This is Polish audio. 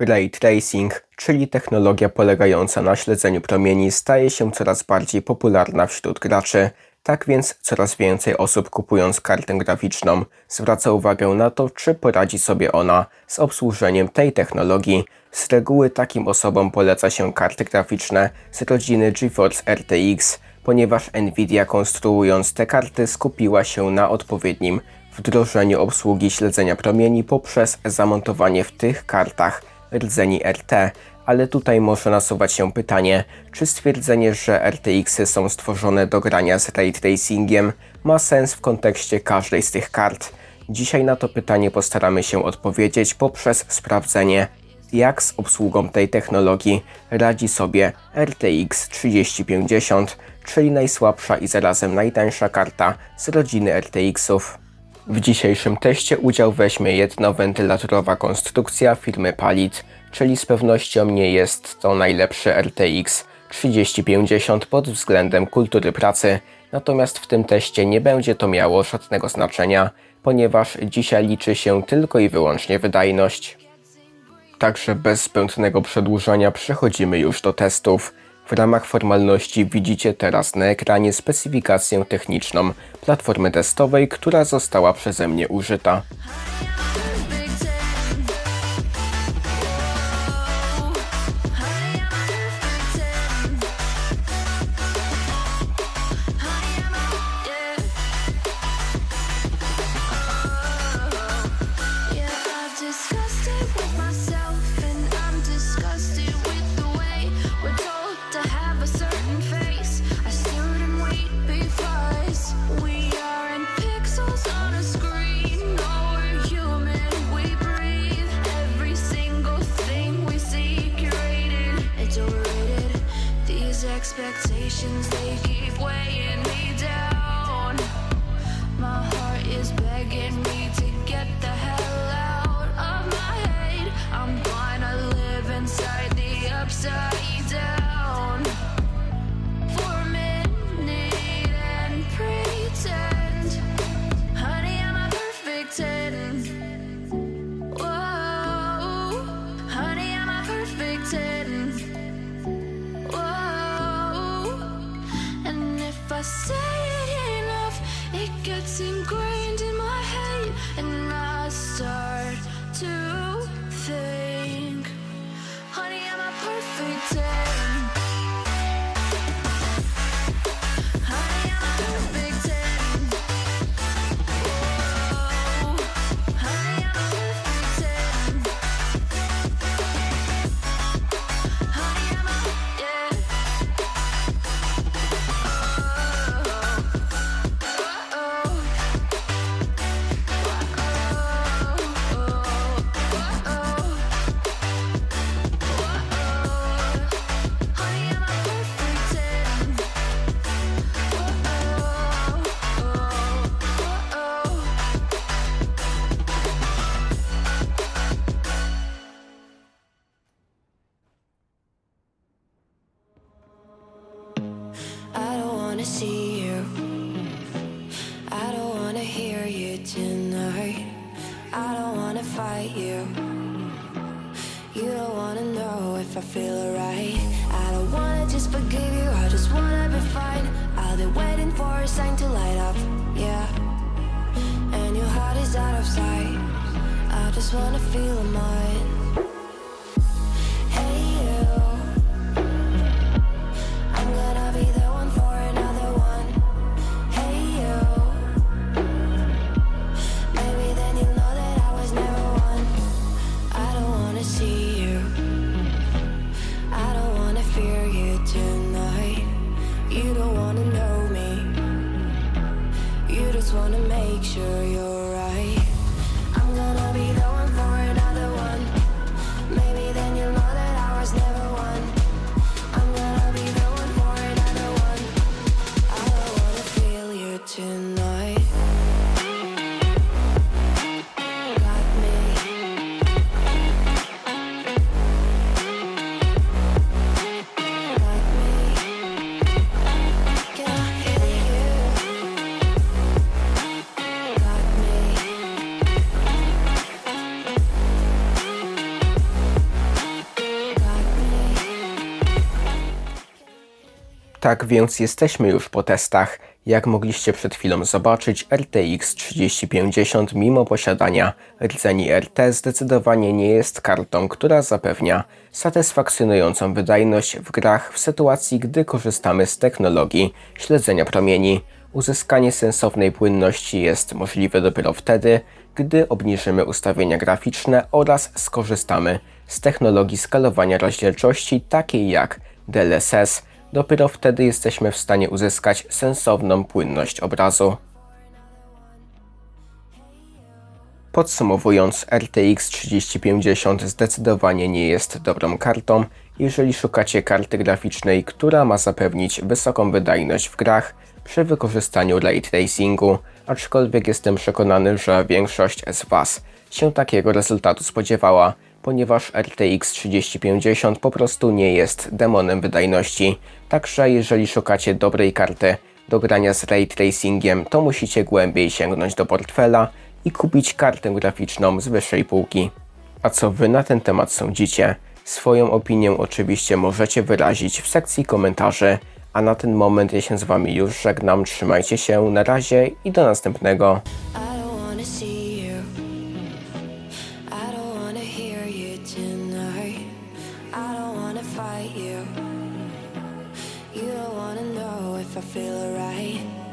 Ray tracing, czyli technologia polegająca na śledzeniu promieni, staje się coraz bardziej popularna wśród graczy. Tak więc coraz więcej osób kupując kartę graficzną zwraca uwagę na to, czy poradzi sobie ona z obsłużeniem tej technologii. Z reguły takim osobom poleca się karty graficzne z rodziny GeForce RTX, ponieważ Nvidia konstruując te karty skupiła się na odpowiednim wdrożeniu obsługi śledzenia promieni poprzez zamontowanie w tych kartach rdzeni RT, ale tutaj może nasuwać się pytanie, czy stwierdzenie, że RTX-y są stworzone do grania z ray tracingiem ma sens w kontekście każdej z tych kart. Dzisiaj na to pytanie postaramy się odpowiedzieć poprzez sprawdzenie, jak z obsługą tej technologii radzi sobie RTX 3050, czyli najsłabsza i zarazem najtańsza karta z rodziny RTX-ów. W dzisiejszym teście udział weźmie jednowentylatorowa konstrukcja firmy Palit, czyli z pewnością nie jest to najlepszy RTX 3050 pod względem kultury pracy, natomiast w tym teście nie będzie to miało żadnego znaczenia, ponieważ dzisiaj liczy się tylko i wyłącznie wydajność. Także bez zbędnego przedłużania przechodzimy już do testów. W ramach formalności widzicie teraz na ekranie specyfikację techniczną platformy testowej, która została przeze mnie użyta. Expectations, they keep weighing me down. I say it enough, it gets ingrained in my head, and I start wanna see you. I don't wanna hear you tonight. I don't wanna fight you. You don't wanna know if I feel alright. I don't wanna just forgive you. I just wanna be fine. I'll be waiting for a sign to light up. Yeah. And your heart is out of sight. I just wanna feel mine. Tak więc jesteśmy już po testach. Jak mogliście przed chwilą zobaczyć, RTX 3050 mimo posiadania rdzeni RT zdecydowanie nie jest kartą, która zapewnia satysfakcjonującą wydajność w grach w sytuacji, gdy korzystamy z technologii śledzenia promieni. Uzyskanie sensownej płynności jest możliwe dopiero wtedy, gdy obniżymy ustawienia graficzne oraz skorzystamy z technologii skalowania rozdzielczości takiej jak DLSS. Dopiero wtedy jesteśmy w stanie uzyskać sensowną płynność obrazu. Podsumowując, RTX 3050 zdecydowanie nie jest dobrą kartą, jeżeli szukacie karty graficznej, która ma zapewnić wysoką wydajność w grach przy wykorzystaniu ray tracingu, aczkolwiek jestem przekonany, że większość z Was się takiego rezultatu spodziewała, ponieważ RTX 3050 po prostu nie jest demonem wydajności. Także jeżeli szukacie dobrej karty do grania z ray tracingiem, to musicie głębiej sięgnąć do portfela i kupić kartę graficzną z wyższej półki. A co Wy na ten temat sądzicie? Swoją opinię oczywiście możecie wyrazić w sekcji komentarzy, a na ten moment ja się z Wami już żegnam. Trzymajcie się, na razie i do następnego. I feel alright.